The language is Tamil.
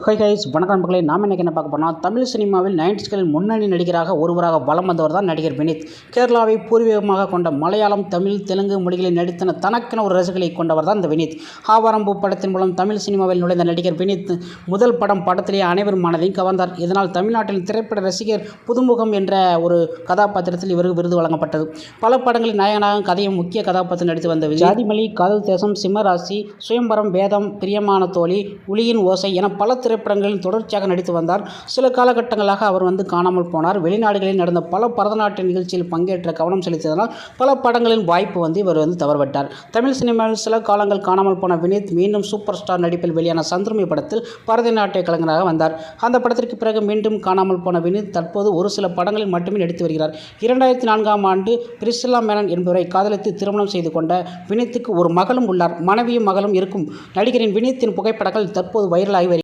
ஹை கைஸ் வணக்கம் நண்பர்களே. நாம் இன்றைக்கி என்ன பார்க்க போனால் தமிழ் சினிமாவில் நைன்டிஸ்களில் முன்னணி நடிகராக ஒருவராக வலம் வந்தவர் தான் நடிகர் வினித். கேரளாவை பூர்வீகமாக கொண்ட மலையாளம் தமிழ் தெலுங்கு மொழிகளில் நடித்தன தனக்கென ஒரு ரசிகளை கொண்டவர் தான் இந்த வினித். ஆவாரம்பு படத்தின் மூலம் தமிழ் சினிமாவில் நுழைந்த நடிகர் வினித் முதல் படம் படத்திலேயே அனைவரும் மனதையும் கவர்ந்தார். இதனால் தமிழ்நாட்டில் திரைப்பட ரசிகர் புதுமுகம் என்ற ஒரு கதாபாத்திரத்தில் இவருக்கு விருது வழங்கப்பட்டது. பல படங்களில் நாயகனாக கதையும் முக்கிய கதாபாத்திரம் நடித்து வந்த ஜாதிமலி காதல் தேசம் சிம்மராசி சுயம்பரம் வேதம் பிரியமான தோழி உளியின் ஓசை என பல திரைப்படங்களில் தொடர்ச்சியாக நடித்து வந்தார். சில காலகட்டங்களாக அவர் வந்து காணாமல் போனார். வெளிநாடுகளில் நடந்த பல பரதநாட்டிய நிகழ்ச்சியில் பங்கேற்ற கவனம் செலுத்தியதனால் பல படங்களின் வாய்ப்பு வந்து இவர் வந்து தவறுவிட்டார். தமிழ் சினிமாவில் சில காலங்கள் காணாமல் போன வினீத் மீண்டும் சூப்பர் ஸ்டார் நடிப்பில் வெளியான சந்திரமி படத்தில் பரதநாட்டிய கலைஞராக வந்தார். அந்த படத்திற்கு பிறகு மீண்டும் காணாமல் போன வினீத் தற்போது ஒரு சில படங்களில் மட்டுமே நடித்து வருகிறார். இரண்டாயிரத்தி நான்காம் ஆண்டு பிரிசில்லா மேனன் என்பவரை காதலித்து திருமணம் செய்து கொண்ட வினீத்துக்கு ஒரு மகளும் உள்ளார். மனைவியும் மகளும் இருக்கும். நடிகரின் வினீத்தின் புகைப்படங்கள் தற்போது வைரலாகி வருகிறது